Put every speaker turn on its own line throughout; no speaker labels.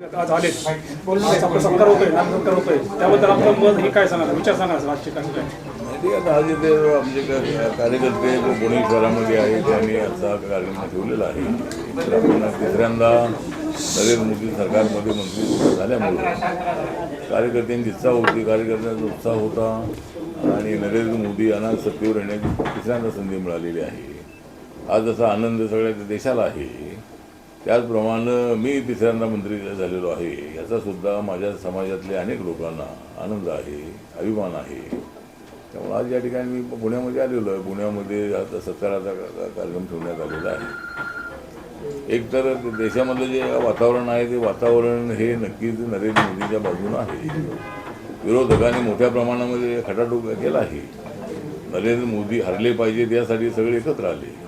आज आले आज आपला सत्कार होतोय होतोय. त्याबद्दल आपलं मत हे काय सांगा विचार सांगा राज्य काय
आज इथे आमचे कार्यकर्ते पुणे शहरामध्ये आहे त्यांनी आता कार्यक्रम ठेवलेला आहे. तर आपण तिसऱ्यांदा नरेंद्र मोदी सरकारमध्ये मंत्री झाल्यामुळे कार्यकर्त्यांची इच्छा होती कार्यकर्त्यांचा उत्साह होता. आणि नरेंद्र मोदी यांना सत्तेवर येण्याची तिसऱ्यांदा संधी मिळालेली आहे. आज जसा आनंद सगळ्या देशाला आहे. त्याचप्रमाणे मी तिसऱ्यांदा मंत्री झालेलो आहे याचा सुद्धा माझ्या समाजातल्या अनेक लोकांना आनंद आहे अभिमान आहे. त्यामुळे आज या ठिकाणी मी पुण्यामध्ये आलेलो आहे. पुण्यामध्ये आता सत्काराचा कार्यक्रम ठेवण्यात आलेला आहे. एक तर देशामधलं जे वातावरण आहे ते वातावरण हे नक्कीच नरेंद्र मोदीच्या बाजूनं आहे. विरोधकांनी मोठ्या प्रमाणामध्ये खटाटोक केला आहे. नरेंद्र मोदी हरले पाहिजेत यासाठी सगळे एकत्र आले.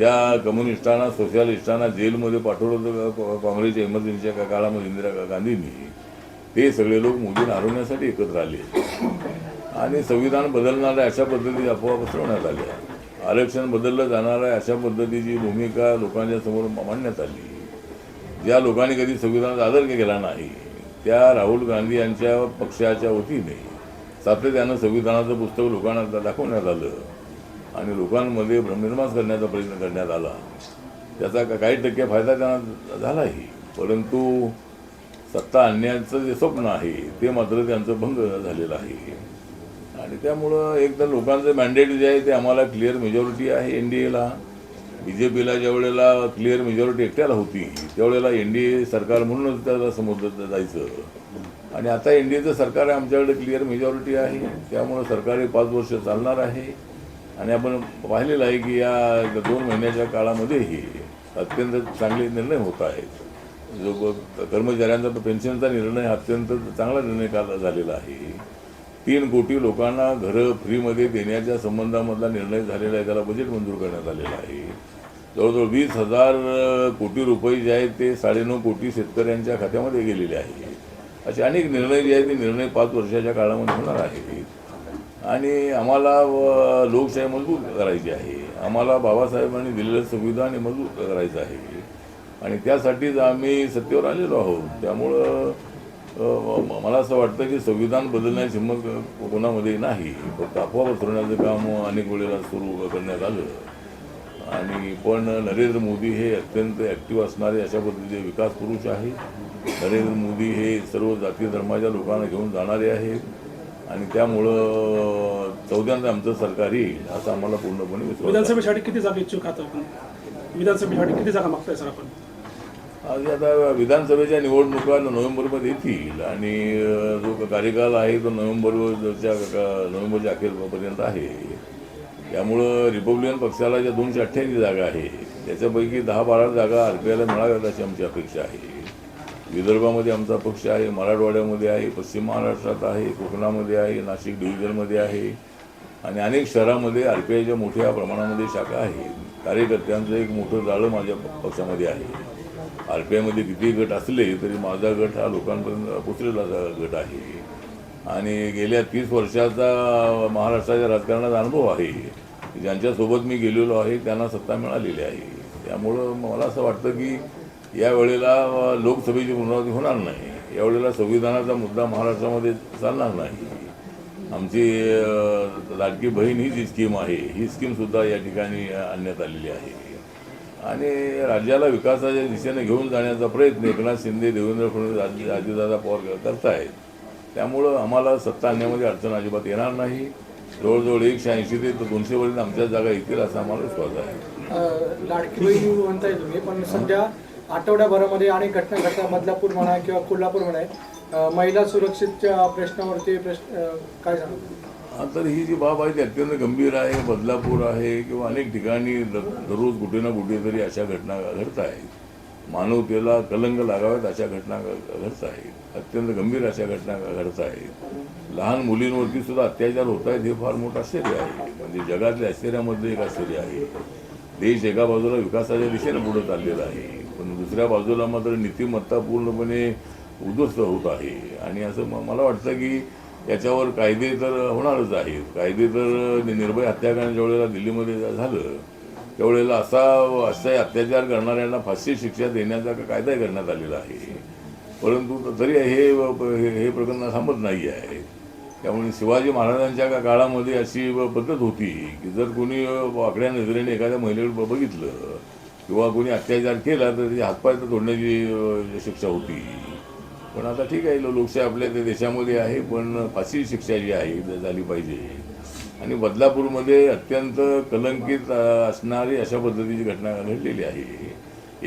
या कम्युनिस्टांना सोशलिस्टांना जेलमध्ये पाठवलं होतं काँग्रेसच्या इमर्जन्सीच्या का- काळामध्ये इंदिरा गांधींनी. ते सगळे लोक मोदींना हरवण्यासाठी एकत्र आले. आणि संविधान बदलणाऱ्या अशा पद्धतीची अफवा पसरवण्यात आल्या. आरक्षण बदललं जाणार आहे अशा पद्धतीची भूमिका लोकांच्या समोर मांडण्यात आली. ज्या लोकांनी कधी संविधानाचा आदर केला नाही त्या राहुल गांधी यांच्या पक्षाच्या वतीने सातत्यानं संविधानाचं पुस्तक लोकांना दाखवण्यात आलं. आणि लोकांमध्ये भ्रमनिर्माण करण्याचा प्रयत्न करण्यात आला. त्याचा का- काही टक्के फायदा त्यांना झालाही. परंतु सत्ता आणण्याचं जे स्वप्न आहे ते मात्र त्यांचं भंग झालेलं आहे. आणि त्यामुळं एक तर लोकांचं मॅन्डेट जे आहे ते आम्हाला क्लिअर मेजॉरिटी आहे एन डी एला बी जे पीला ज्या वेळेला क्लिअर मेजॉरिटी एकट्याला होती त्यावेळेला एन डी ए सरकार म्हणूनच त्याला समोर जायचं. आणि आता एन डी एचं सरकार आहे आमच्याकडे क्लिअर मेजॉरिटी आहे. त्यामुळं सरकार हे पाच वर्ष चालणार आहे. आणि आपण पाहिलेलं आहे की या दोन महिन्याच्या काळामध्येही अत्यंत चांगले निर्णय होत आहेत. जो कर्मचाऱ्यांचा पेन्शनचा निर्णय अत्यंत चांगला निर्णय काल झालेला आहे. तीन कोटी लोकांना घरं फ्रीमध्ये देण्याच्या संबंधामधला निर्णय झालेला आहे त्याला बजेट मंजूर करण्यात आलेलं आहे. जवळजवळ वीस हजार कोटी रुपये जे आहेत ते साडेनऊ कोटी शेतकऱ्यांच्या खात्यामध्ये गेलेले आहे असे अनेक निर्णय जे आहेत ते निर्णय पाच वर्षाच्या काळामध्ये होणार आहे आणि आम्हाला लोकशाही मजबूत करायची आहे. आम्हाला बाबासाहेबांनी दिलेलं संविधान हे मजबूत करायचं आहे. आणि त्यासाठीच आम्ही सत्तेवर आलेलो आहोत. त्यामुळं मला असं वाटतं की संविधान बदलण्याची हिंमत कोणामध्ये नाही. फक्त अफवा पसरवण्याचं काम अनेक वेळेला सुरू करण्यात आलं. आणि पण नरेंद्र मोदी हे अत्यंत ॲक्टिव्ह असणारे अशा पद्धतीचे विकास पुरुष आहे नरेंद्र मोदी हे सर्व जाती धर्माच्या लोकांना घेऊन जाणारे आहेत. आणि त्यामुळं चौथ्यांदा आमचं सरकार येईल असं आम्हाला पूर्णपणे विश्वास.
विधानसभेसाठी किती जागा इच्छुक आहात आपण? विधानसभेसाठी किती जागा मागताय सर आपण?
आज आता विधानसभेच्या निवडणुका नोव्हेंबरमध्ये येतील आणि जो कार्यकाल आहे तो नोव्हेंबरच्या नोव्हेंबरच्या अखेरपर्यंत आहे. त्यामुळं रिपब्लिकन पक्षाला ज्या दोनशे अठ्ठ्याऐंशी जागा आहे त्याच्यापैकी दहा बारा जागा आर पी आयला मिळाव्यात अशी आमची अपेक्षा आहे. विदर्भामध्ये आमचा पक्ष आहे मराठवाड्यामध्ये आहे पश्चिम महाराष्ट्रात आहे कोकणामध्ये आहे नाशिक डिव्हिजनमध्ये आहे आणि अनेक शहरामध्ये आर पी आयच्या मोठ्या प्रमाणामध्ये शाखा आहे कार्यकर्त्यांचं एक मोठं जाळं माझ्या पक्षामध्ये आहे. आर पी आयमध्ये किती गट असले तरी माझा गट हा लोकांपर्यंत पोचलेला गट आहे. आणि गेल्या तीस वर्षाचा महाराष्ट्राच्या राजकारणाचा अनुभव आहे. ज्यांच्यासोबत मी गेलेलो आहे त्यांना सत्ता मिळालेली आहे. त्यामुळं मला असं वाटतं की यावेळेला लोकसभेची पुनरावृत्ती होणार नाही. यावेळेला संविधानाचा मुद्दा महाराष्ट्रामध्ये चालणार नाही. आमची लाडकी बहीण ही जी स्कीम आहे. ही स्कीमसुद्धा या ठिकाणी आणण्यात आलेली आहे. आणि राज्याला विकासाच्या दिशेने घेऊन जाण्याचा प्रयत्न एकनाथ शिंदे देवेंद्र फडणवीस आजी अजितदादा पवार करतायत. त्यामुळं आम्हाला सत्ता आणण्यामध्ये अडचण अजिबात येणार नाही. जवळजवळ एकशे ऐंशी ते दोनशेपर्यंत आमच्या जागा येतील असा आम्हाला विश्वास आहे.
लाडकी बहीण म्हणताय तुम्ही पण सध्या आठवड्याभरामध्ये अनेक घटना घटना बदलापूर म्हणा किंवा कोल्हापूर म्हणा महिला सुरक्षितच्या प्रश्नावरती प्रश्न काय सांगू
हा, तर ही जी बाब आहे ती अत्यंत गंभीर आहे. बदलापूर आहे किंवा अनेक ठिकाणी दर- दररोज कुठे ना कुठे तरी अशा घटना घडत आहेत. मानवतेला कलंग लागाव्यात अशा घटना घडत आहेत. अत्यंत गंभीर अशा घटना घडत आहेत. लहान मुलींवरती सुद्धा अत्याचार होत आहेत हे फार मोठं आश्चर्य आहे. म्हणजे जगातल्या आश्चर्यामधलं एक आश्चर्य आहे. देश एका बाजूला विकासाच्या दिशेने पुढे चाललेला आहे. पण दुसऱ्या बाजूला मात्र नीतिमत्ता पूर्णपणे उद्ध्वस्त होत आहे. आणि असं म- मला वाटतं की याच्यावर कायदे तर होणारच आहेत. कायदे तर निर्भय हत्याकांड ज्या वेळेला दिल्लीमध्ये झालं त्यावेळेला असा असा अत्याचार करणाऱ्यांना फाशी शिक्षा देण्याचा का कायदा करण्यात आलेला आहे. परंतु तरी हे हे हे प्रकरण थांबत नाही आहे. त्यामुळे शिवाजी महाराजांच्या का- काळामध्ये अशी पद्धत होती की जर कोणी वाकड्या नजरेने एखाद्या महिलेकडे बघितलं किंवा कोणी अत्याचार केला तर त्याच्या हातपाय तर तोडण्याची शिक्षा होती. पण आता ठीक आहे लोकशाही आपल्या त्या देशामध्ये आहे पण फाशी शिक्षा जी आहे झाली पाहिजे. आणि बदलापूरमध्ये अत्यंत कलंकित असणारी अशा पद्धतीची घटना घडलेली आहे.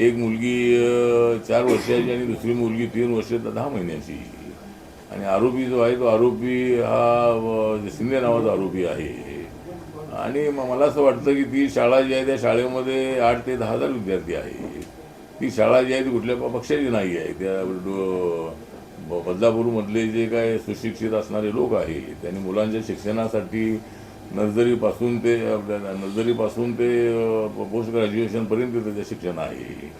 एक मुलगी चार वर्षाची आणि दुसरी मुलगी तीन वर्ष दहा महिन्याची. आणि आरोपी जो आहे तो आरोपी हा शिंदे नावाचा आरोपी आहे. आणि मला असं वाटतं की ती शाळा जी आहे त्या शाळेमध्ये आठ ते दहा हजार विद्यार्थी आहे. ती शाळा जी आहे ती कुठल्या पक्षाची नाही आहे. त्या ब- बदलापूरमधले जे काय सुशिक्षित असणारे लोक आहेत त्यांनी मुलांच्या शिक्षणासाठी नर्सरीपासून ते आपल्या नर्सरीपासून ते पोस्ट ग्रॅज्युएशनपर्यंत त्याचं शिक्षण आहे.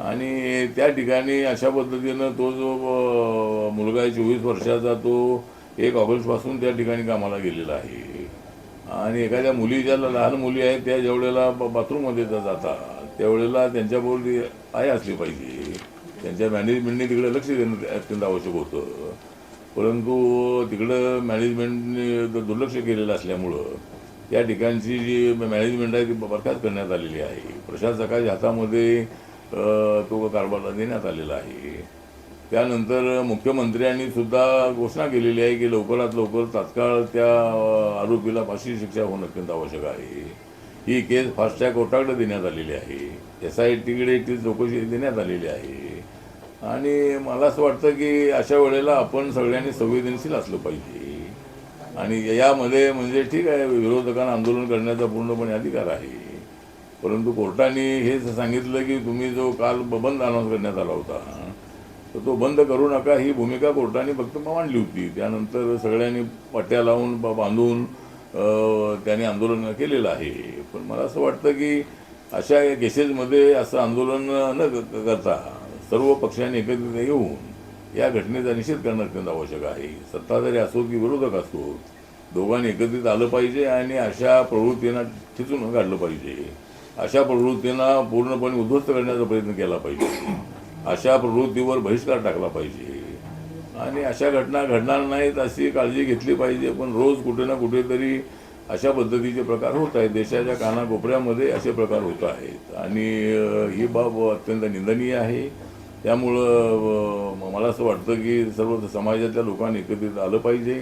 आणि त्या ठिकाणी अशा पद्धतीनं तो जो मुलगा आहे चोवीस वर्षाचा तो एक ऑगस्टपासून त्या ठिकाणी कामाला गेलेला आहे. आणि एखाद्या मुली ज्या लहान मुली आहेत त्या ज्यावेळेला बाथरूममध्ये जातात त्यावेळेला त्यांच्याबरोबर ती आई असली पाहिजे. त्यांच्या मॅनेजमेंटने तिकडे लक्ष देणं अत्यंत आवश्यक होतं. परंतु तिकडं मॅनेजमेंटने दुर्लक्ष केलेलं असल्यामुळं त्या ठिकाणची जी मॅनेजमेंट आहे ती बरखास्त करण्यात आलेली आहे. प्रशासकाच्या हातामध्ये तो कारभार देण्यात आलेला आहे. त्यानंतर मुख्यमंत्र्यांनी सुद्धा घोषणा केलेली आहे की लवकरात लवकर तात्काळ त्या आरोपीला फाशी शिक्षा होणं अत्यंत आवश्यक आहे. ही केस फास्टॅग कोर्टाकडे देण्यात आलेली आहे. एस आय टीकडे ती चौकशी देण्यात आलेली आहे. आणि मला असं वाटतं की अशा वेळेला आपण सगळ्यांनी संवेदनशील असलं पाहिजे. आणि यामध्ये म्हणजे ठीक आहे विरोधकांना आंदोलन करण्याचा पूर्णपणे अधिकार आहे. परंतु कोर्टाने हे सांगितलं की तुम्ही जो काल बंद अनाऊन्स करण्यात आला होता तर तो बंद करू नका ही भूमिका कोर्टाने फक्त मांडली होती. त्यानंतर सगळ्यांनी पट्ट्या लावून बांधून त्याने आंदोलन केलेलं आहे. पण मला असं वाटतं की अशा केसेसमध्ये असं आंदोलन न करता सर्व पक्षांनी एकत्रित येऊन या घटनेचा निषेध करणं अत्यंत आवश्यक आहे. सत्ताधारी असो की विरोधक असो दोघांनी एकत्रित आलं पाहिजे आणि अशा प्रवृत्तींना ठिचून काढलं पाहिजे. अशा प्रवृत्तींना पूर्णपणे उद्ध्वस्त करण्याचा प्रयत्न केला पाहिजे. अशा प्रवृत्तीवर बहिष्कार टाकला पाहिजे. आणि अशा घटना घडणार नाहीत अशी काळजी घेतली पाहिजे. पण रोज कुठे ना कुठेतरी अशा पद्धतीचे प्रकार होत आहेत. देशाच्या कानाकोपऱ्यामध्ये असे प्रकार होत आहेत. आणि ही बाब अत्यंत निंदनीय आहे. त्यामुळं मला असं वाटतं की सर्व समाजातल्या लोकांनी एकत्रित आलं पाहिजे.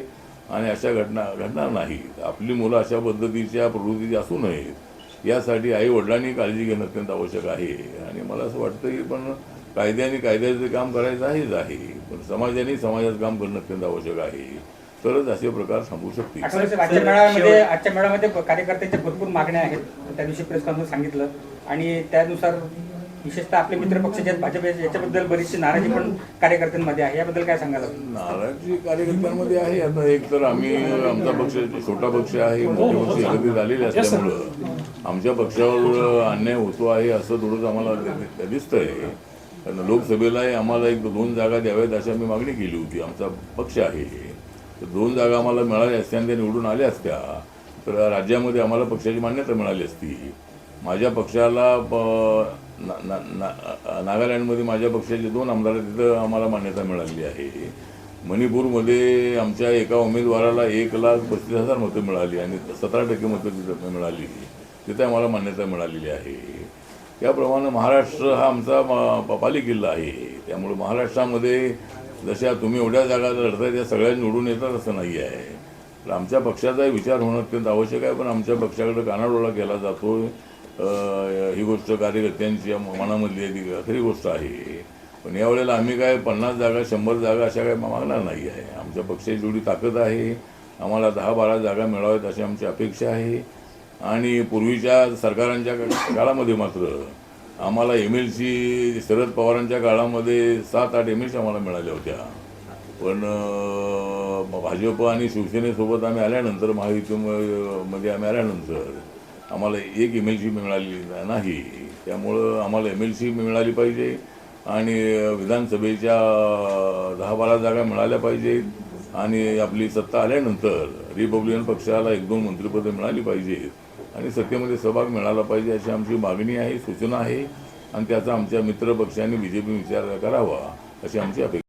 आणि अशा घटना घडणार नाहीत. आपली मुलं अशा पद्धतीच्या प्रवृत्तीची असू नयेत. यासाठी आई वडिलांनी काळजी घेणं अत्यंत आवश्यक आहे. आणि मला असं वाटतं की पण कायद्याने कायद्याचे काम करायचं आहेच आहे. पण समाजाने समाजाचं काम करणं अत्यंत आवश्यक आहे. तरच असे प्रकार थांबू शकतील.
आजच्या मेळाव्यामध्ये आजच्या मेळाव्यामध्ये कार्यकर्त्यांच्या भरपूर मागण्या आहेत. त्या दिवशी प्रेस कॉन्फरन्स सांगितलं. आणि त्यानुसार विशेषतः आपले मित्रपक्ष जे आहेत भाजप याच्या- याच्याबद्दल बरीचशी नाराजी पण कार्यकर्त्यांमध्ये आहे. याबद्दल काय सांगाल आपण?
नाराजी कार्यकर्त्यांमध्ये आहे. आता एक तर आम्ही आमचा पक्ष छोटा पक्ष आहे. मोठे पक्ष एकत्रित आलेले असल्यामुळं. आमच्या पक्षावर अन्याय होतो आहे असं थोडंसं आम्हाला दिसतंय. कारण लोकसभेलाही आम्हाला एक दोन जागा द्याव्यात अशी आम्ही मागणी केली होती. आमचा पक्ष आहे तर दोन जागा आम्हाला मिळाल्या असत्या आणि त्या निवडून आल्या असत्या. तर राज्यामध्ये आम्हाला पक्षाची मान्यता मिळाली असती. माझ्या पक्षाला प- ना- ना- ना- नागालँडमध्ये माझ्या पक्षाचे दोन आमदार तिथं आम्हाला मान्यता मिळालेली आहे. मणिपूरमध्ये आमच्या एका उमेदवाराला एक लाख पस्तीस हजार मतं मिळाली आणि सतरा टक्के मतं तिथं मिळाली. तिथे आम्हाला मान्यता मिळालेली आहे. त्याप्रमाणे महाराष्ट्र हा आमचा मा- पालिकिल्ला आहे. त्यामुळे महाराष्ट्रामध्ये जशा तुम्ही एवढ्या जागा लढताय त्या सगळ्या निवडून येतात असं नाही आहे. तर आमच्या पक्षाचाही विचार होणं अत्यंत आवश्यक आहे पण आमच्या पक्षाकडे कानाडोळा केला जातो ही गोष्ट कार्यकर्त्यांची मनामधली आहे ती खरी गोष्ट आहे. पण यावेळेला आम्ही काय पन्नास जागा शंभर जागा अशा काय मागणार नाही आहे. आमच्या पक्षाची जेवढी ताकद आहे आम्हाला दहा बारा जागा मिळाव्यात अशी आमची अपेक्षा आहे. आणि पूर्वीच्या सरकारांच्या का- काळामध्ये मात्र आम्हाला एम एल सी शरद पवारांच्या काळामध्ये सात आठ एम एल सी आम्हाला मिळाल्या होत्या. पण भाजप आणि शिवसेनेसोबत आम्ही आल्यानंतर महायुतीमध्ये म्हणजे आम्ही आल्यानंतर आम्हाला एक एम एल सी मिळाली नाही. त्यामुळं आम्हाला एम एल सी मिळाली पाहिजे आणि विधानसभेच्या दहा बारा जागा मिळाल्या पाहिजेत आणि आपली सत्ता आल्यानंतर रिपब्लिकन पक्षाला एक दोन मंत्रिपदं मिळाली पाहिजेत. आणि सत्तेमध्ये सहभाग मिळाला पाहिजे अशी आमची मागणी आहे सूचना आहे. आणि त्याचा आमच्या मित्र पक्षांनी बी जे पी विचार करावा अशी आमची अपेक्षा